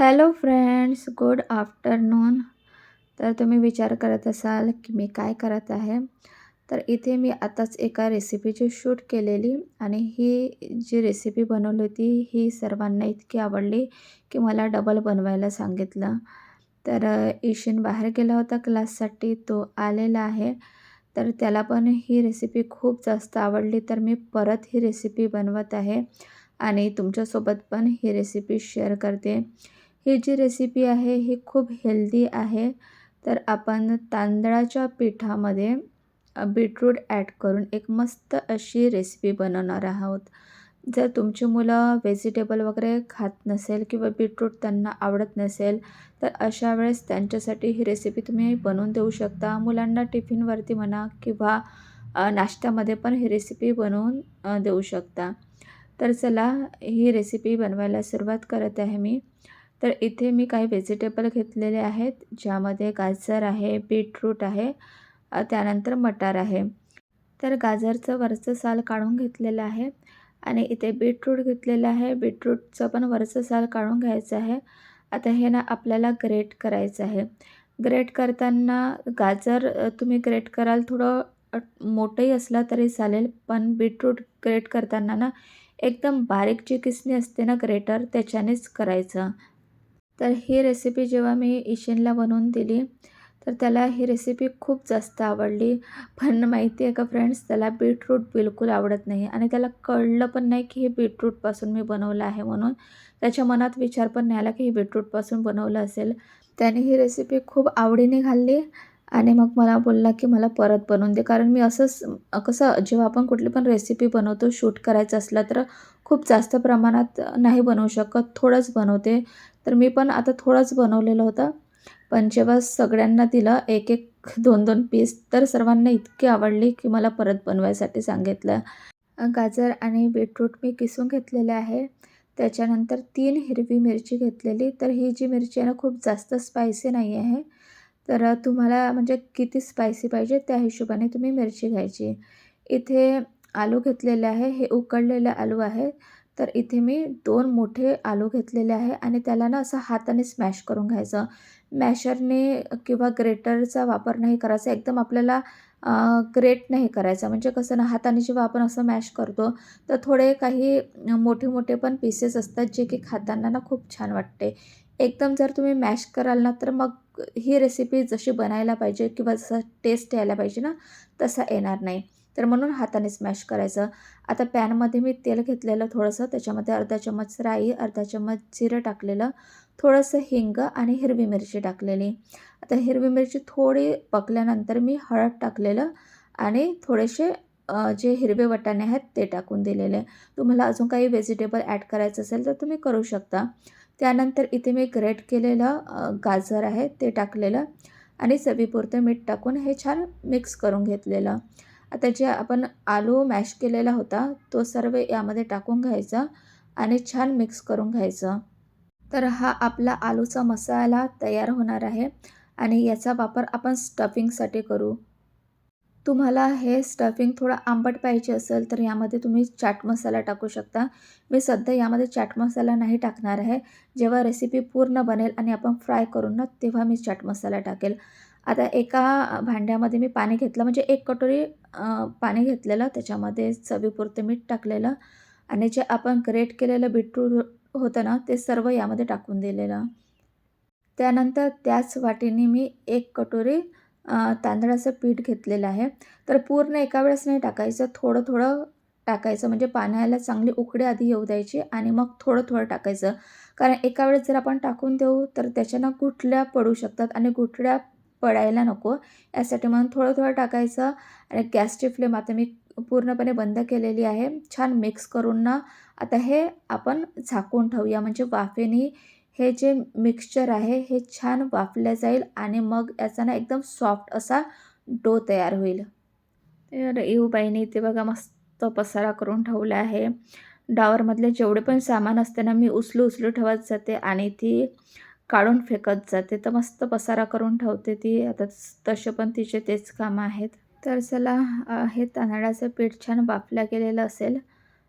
Hello friends good afternoon तर तुम्ही विचार करत असाल की मी काय करत आहे? तर इथे मी आताच एका रेसिपीची शूट केलेली आणि ही जी रेसिपी बनवली होती ही सर्वांना इतकी आवडली की मला डबल बनवायला सांगितलं. तर अ, ईशिन बाहेर गेला होता क्लाससाठी तो आलेला आहे. तर त्याला पण ही रेसिपी खूप जास्त आवडली. तर मी परत ही रेसिपी बनवत आहे आणि तुमच्यासोबत पण ही रेसिपी शेअर करते. ही जी रेसिपी आहे ही खूप हेल्दी आहे. तर आपण तांदळाच्या पिठामध्ये बीटरूट ॲड करून एक मस्त अशी रेसिपी बनवणार आहोत. जर तुमची मुलं व्हेजिटेबल वगैरे खात नसेल किंवा बीटरूट त्यांना आवडत नसेल तर अशा वेळेस त्यांच्यासाठी ही रेसिपी तुम्ही बनवून देऊ शकता. मुलांना टिफिनवरती म्हणा किंवा नाश्त्यामध्ये पण ही रेसिपी बनवून देऊ शकता. तर चला ही रेसिपी बनवायला सुरुवात करत आहे मी. तर इथे मी काही व्हेजिटेबल घेतलेले आहेत ज्यामध्ये गाजर आहे बीटरूट आहे त्यानंतर मटार आहे. तर गाजरचं वरचं साल काढून घेतलेलं आहे आणि इथे बीटरूट घेतलेलं आहे. बीटरूटचं पण वरचं साल काढून घ्यायचं आहे. आता हे ना आपल्याला ग्रेट करायचं आहे. ग्रेट करताना गाजर तुम्ही ग्रेट कराल थोडं मोठंही असलं तरी चालेल पण बीटरूट ग्रेट करताना ना एकदम बारीक जी किसणी असते ना ग्रेटर त्याच्यानेच करायचं. तर ही रेसिपी जेव्हा मी ईशिनला बनवून दिली तर त्याला ही रेसिपी खूप जास्त आवडली. पण माहिती आहे का फ्रेंड्स त्याला बीटरूट बिलकुल आवडत नाही आणि त्याला कळलं पण नाही की हे बीटरूटपासून मी बनवलं आहे म्हणून. त्याच्या मनात विचार पण नाही आला की हे बीटरूटपासून बनवलं असेल. त्याने ही रेसिपी खूप आवडीने खाल्ली आणि मग मला बोलला की मला परत बनवून दे. कारण मी असंच कसं जेव्हा आपण कुठली पण रेसिपी बनवतो शूट करायचं असलं तर खूप जास्त प्रमाणात नाही बनवू शकत थोडंच बनवते. तर मी पण आता थोडंच बनवलेलं होतं. पण जेव्हा सगळ्यांना दिलं एक एक दोन दोन पीस तर सर्वांना इतकी आवडली की मला परत बनवायसाठी सांगितलं. गाजर आणि बीटरूट मी किसून घेतलेले आहे. त्याच्यानंतर तीन हिरवी मिरची घेतलेली. तर ही जी मिरची आहे ना खूप जास्त स्पायसी नाही आहे. तर तुम्हाला म्हणजे किती स्पायसी पाहिजे त्या हिशोबाने तुम्ही मिरची घ्यायची. इथे आलू घेतलेले आहे. हे उकडलेले आलू आहे. तर इथे मी दोन मोठे आलू घेतलेले आहे आणि त्याला ना असं हाताने स्मॅश करून घ्यायचं. मॅशरने किंवा ग्रेटरचा वापर नाही करायचा. एकदम आपल्याला ग्रेट नाही करायचा. म्हणजे कसं ना हाताने जेव्हा आपण असं मॅश करतो तर थोडे काही मोठे मोठे पण पीसेस असतात जे की खाताना ना खूप छान वाटते. एकदम जर तुम्ही मॅश कराल ना तर मग ही रेसिपी जशी बनायला पाहिजे किंवा जसं टेस्ट यायला पाहिजे ना तसा येणार नाही. तर म्हणून हाताने स्मॅश करायचं. आता पॅनमध्ये मी तेल घेतलेलं थोडंसं त्याच्यामध्ये अर्धा चम्मच राई अर्धा चम्मच जिरं टाकलेलं थोडंसं हिंग आणि हिरवी मिरची टाकलेली. आता हिरवी मिरची थोडी पकल्यानंतर मी हळद टाकलेलं आणि थोडेसे जे हिरवे वटाणे आहेत ते टाकून दिलेले. तुम्हाला अजून काही व्हेजिटेबल ॲड करायचं असेल तर तुम्ही करू शकता. त्यानंतर इथे मी ग्रेट केलेलं गाजर आहे ते टाकलेलं आणि चवीपुरतं मीठ टाकून हे छान मिक्स करून घेतलेलं. आता जे आपण आलू मॅश केलेला होता तो सर्व यामध्ये टाकून घ्यायचा आणि छान मिक्स करून घ्यायचं. तर हा आपला आलूचा मसाला तयार होणार आहे आणि याचा वापर आपण स्टफिंगसाठी करू. तुम्हाला हे स्टफिंग थोडं आंबट पाहिजे असेल तर यामध्ये तुम्ही चाट मसाला टाकू शकता. मी सध्या यामध्ये चाट मसाला नाही टाकणार आहे. जेव्हा रेसिपी पूर्ण बनेल आणि आपण फ्राय करू ना तेव्हा मी चाट मसाला टाकेल. आता एका भांड्यामध्ये मी पाणी घेतलं म्हणजे एक कटोरी पाणी घेतलेलं त्याच्यामध्ये चवीपुरतं मीठ टाकलेलं आणि जे आपण ग्रेट केलेलं बीटरूट होतं ना ते सर्व यामध्ये टाकून दिलेलं. त्यानंतर त्याच वाटीने मी एक कटोरी तांदळाचं पीठ घेतलेलं आहे. तर पूर्ण एका वेळेस नाही टाकायचं थोडं थोडं टाकायचं म्हणजे पाण्याला चांगली उकडी आधी येऊ द्यायची आणि मग थोडं थोडं टाकायचं. कारण एका वेळेस जर आपण टाकून देऊ तर त्याच्यानं गुठल्या पडू शकतात आणि गुठळ्या पडायला नको. यासाठी म्हणून थोडं थोडं टाकायचं आणि गॅसची फ्लेम आता मी पूर्णपणे बंद केलेली आहे. छान मिक्स करून ना आता हे आपण झाकून ठेवूया. म्हणजे वाफेने हे जे मिक्सचर आहे हे छान वाफलं जाईल आणि मग याचा ना एकदम सॉफ्ट असा डो तयार होईल. तर येऊबाईने ते बघा मस्त पसारा करून ठेवला आहे. डावरमधले जेवढे पण सामान असते ना मी उचलू उचलू ठेवत जाते आणि ती काढून फेकत जाते. तर मस्त पसारा करून ठेवते ती. आता तसे पण तिचे तेच कामं आहेत. तर चला हे तांदळाचं पीठ छान वाफलं गेलेलं असेल.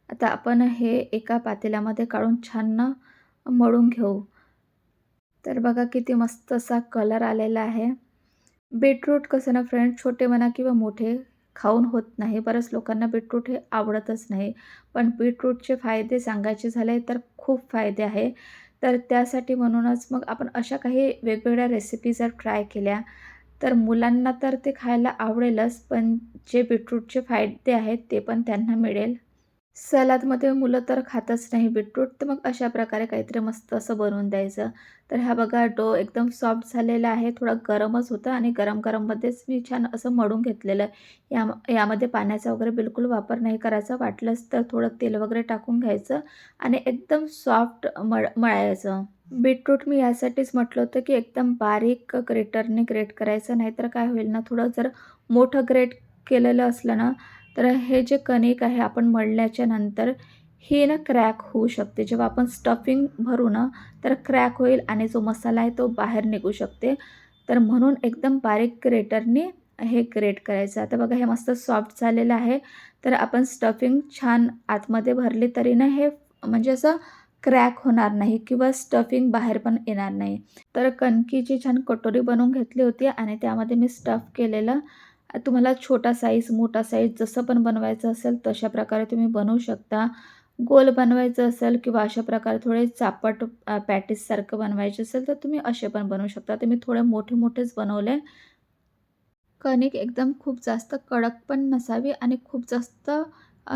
आता आपण हे एका पातेल्यामध्ये काढून छान मळून घेऊ. तर बघा किती मस्त असा कलर आलेला आहे. बीटरूट कसं ना फ्रेंड छोटे म्हणा किंवा मोठे खाऊन होत नाही. बऱ्याच लोकांना बीटरूट हे आवडतच नाही. पण बीटरूटचे फायदे सांगायचे झाले तर खूप फायदे आहे. तर त्यासाठी म्हणूनच मग आपण अशा काही वेगवेगळ्या रेसिपी जर ट्राय केल्या तर मुलांना तर ते खायला आवडेलच पण जे बीटरूटचे फायदे आहेत ते पण त्यांना मिळेल. सलादमध्ये मुलं तर खातच नाही बीटरूट. तर मग अशा प्रकारे काहीतरी मस्त असं बनवून द्यायचं. तर हा बघा डो एकदम सॉफ्ट झालेला आहे. थोडा गरमच होता आणि गरम गरममध्येच मी छान असं मळून घेतलेलं आहे. या यामध्ये पाण्याचा वगैरे बिलकुल वापर नाही करायचा. वाटलंच तर थोडं तेल वगैरे टाकून घ्यायचं आणि एकदम सॉफ्ट मळ मळायचं. बीटरूट मी यासाठीच म्हटलं होतं की एकदम बारीक ग्रेटरने ग्रेट करायचं. नाहीतर काय होईल ना थोडं जर मोठं ग्रेट केलेलं असलं ना तर हे जे कणिक आहे आपण मळल्याच्या नंतर ही ना क्रॅक होऊ शकते. जेव्हा आपण स्टफिंग भरू ना तर क्रॅक होईल आणि जो मसाला आहे तो बाहेर निघू शकते. तर म्हणून एकदम बारीक ग्रेटरने हे ग्रेट करायचं. आता बघा हे मस्त सॉफ्ट झालेलं आहे. तर आपण स्टफिंग छान आतमध्ये भरली तरी ना हे म्हणजे असं क्रॅक होणार नाही किंवा स्टफिंग बाहेर पण येणार नाही. तर कणकीची छान कटोरी बनवून घेतली होती आणि त्यामध्ये मी स्टफ केलेलं तुम्हाला छोटा साईज मोठा साईज जसं पण बनवायचं असेल तशा प्रकारे तुम्ही बनवू शकता. गोल बनवायचं असेल किंवा अशा प्रकारे थोडे चापट पॅटीससारखं बनवायचे असेल तर तुम्ही असे पण बनवू शकता. ते मी थोडे मोठे मोठेच बनवले. कणिक एकदम खूप जास्त कडक पण नसावी आणि खूप जास्त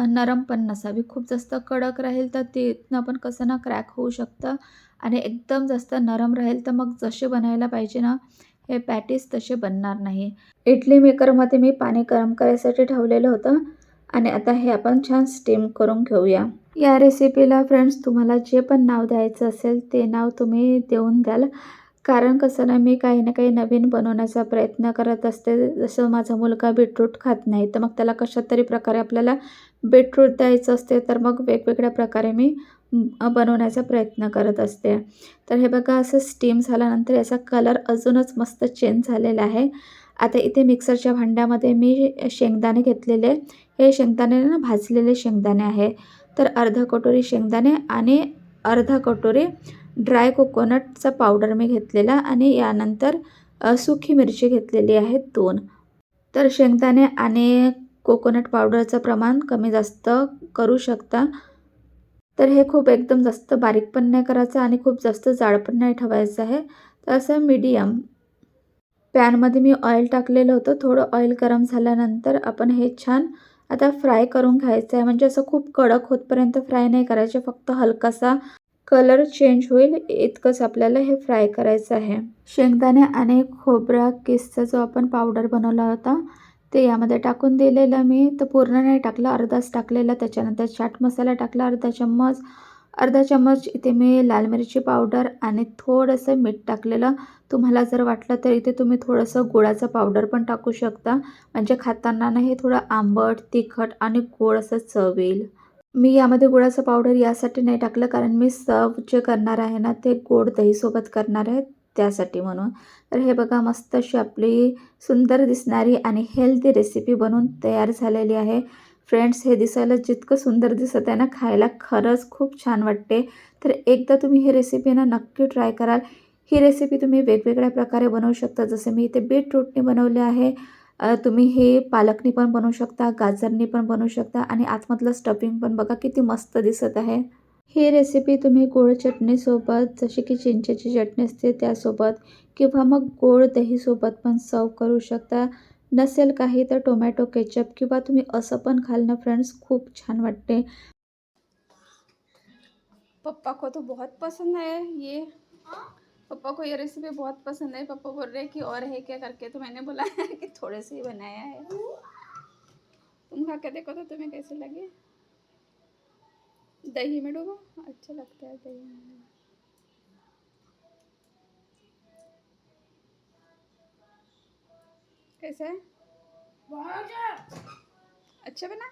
नरम पण नसावी. खूप जास्त कडक राहील तर तिथनं पण कसं ना क्रॅक होऊ शकतं. आणि एकदम जास्त नरम राहील तर मग जसे बनायला पाहिजे ना हे पॅटीस तसे बनणार नाही. इडली मेकरमध्ये मी पाणी गरम करायसाठी ठेवलेलं होतं आणि आता हे आपण छान स्टीम करून घेऊया. या रेसिपीला फ्रेंड्स तुम्हाला जे पण नाव द्यायचं असेल ते नाव तुम्ही देऊन द्याल. कारण कसं ना मी काही ना काही नवीन बनवण्याचा प्रयत्न करत असते. जसं माझा मुलगा बीटरूट खात नाही तर मग त्याला कशा तरी प्रकारे आपल्याला बीटरूट द्यायचं असते तर मग वेगवेगळ्या प्रकारे मी बनवण्याचा प्रयत्न करत असते. तर हे बघा असं स्टीम झाल्यानंतर याचा कलर अजूनच मस्त चेंज झालेला आहे. आता इथे मिक्सरच्या भांड्यामध्ये मी शेंगदाणे घेतलेले. हे शेंगदाणे ना भाजलेले शेंगदाणे आहे. तर अर्धा कटोरी शेंगदाणे आणि अर्धा कटोरी ड्राय कोकोनटचा पावडर मी घेतलेला आणि यानंतर सुखी मिरची घेतलेली आहे दोन. तर शेंगदाणे आणि कोकोनट पावडरचं प्रमाण कमी जास्त करू शकता. तर हे खूप एकदम जास्त बारीक पण नाही करायचं आणि खूप जास्त जाड पण नाही ठेवायचं आहे. तर असं मीडियम पॅनमध्ये मी ऑइल टाकलेलं होतं. थोडं ऑइल गरम झाल्यानंतर आपण हे छान आता फ्राय करून घ्यायचं आहे. म्हणजे असं खूप कडक होतपर्यंत फ्राय नाही करायचे. फक्त हलकासा कलर चेंज होईल. इतकंच आपल्याला हे फ्राय करायचं आहे. शेंगदाणे आणि खोबरा किसचा जो आपण पावडर बनवला होता ते यामध्ये टाकून दिलेलं मी. तर पूर्ण नाही टाकलं अर्धाच टाकलेला. त्याच्यानंतर चाट मसाला टाकला अर्धा चम्मच. अर्धा चम्मच इथे मी लाल मिरची पावडर आणि थोडंसं मीठ टाकलेलं. तुम्हाला जर वाटलं तर इथे तुम्ही थोडंसं गुळाचं पावडर पण टाकू शकता. म्हणजे खाताना ना हे थोडं आंबट तिखट आणि गोड असं चव येईल मी यामध्ये गुळाचं पावडर यासाठी नाही टाकलं कारण मी सर्व जे करणार आहे ना ते गोड दहीसोबत करणार आहे. त्यासाठी म्हणून. तर हे बघा मस्त अशी आपली सुंदर दिसणारी आणि हेल्दी रेसिपी बनवून तयार झालेली आहे. फ्रेंड्स हे दिसायला जितकं सुंदर दिसत आहे ना खायला खरंच खूप छान वाटते. तर एकदा तुम्ही ही रेसिपी ना नक्की ट्राय कराल. ही रेसिपी तुम्ही वेगवेगळ्या प्रकारे बनवू शकता. जसे मी इथे बीटरूटने बनवले आहे. तुम्ही हे पालकनी पण बनवू शकता गाजरनी पण बनवू शकता आणि आतमधलं स्टफिंग पण बघा किती मस्त दिसत आहे. ही रेसिपी तुम्ही गोड चटणीसोबत, जशी की चिंचेची चटणी असते त्यासोबत किंवा मग गोड दहीसोबत पण सर्व करू शकता. नसेल काही तर टोमॅटो केचप किंवा तुम्ही असं पण खाल ना फ्रेंड्स खूप छान वाटते. पप्पा को तो बहुत पसंद है ये। पापा को ये रेसिपी बहुत पसंद है। पप्पा बोल रहे हैं कि और है क्या करके तो मैंने बोला कि थोड़े से ही बनाया है। तुम खा के देखो तो तुम्हें कैसे लगे। दही में डूबो? अच्छा लगता है दही में। कैसा है? अच्छा बना?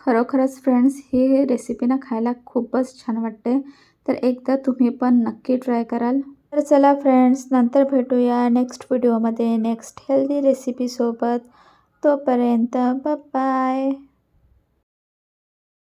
खरोखरच फ्रेंड्स ही रेसिपी ना खायला खूपच छान वाटते तर एकदा तुम्ही पण नक्की ट्राय कराल. तर चला फ्रेंड्स नंतर भेटूया नेक्स्ट व्हिडिओमध्ये नेक्स्ट हेल्दी रेसिपीसोबत तोपर्यंत बाय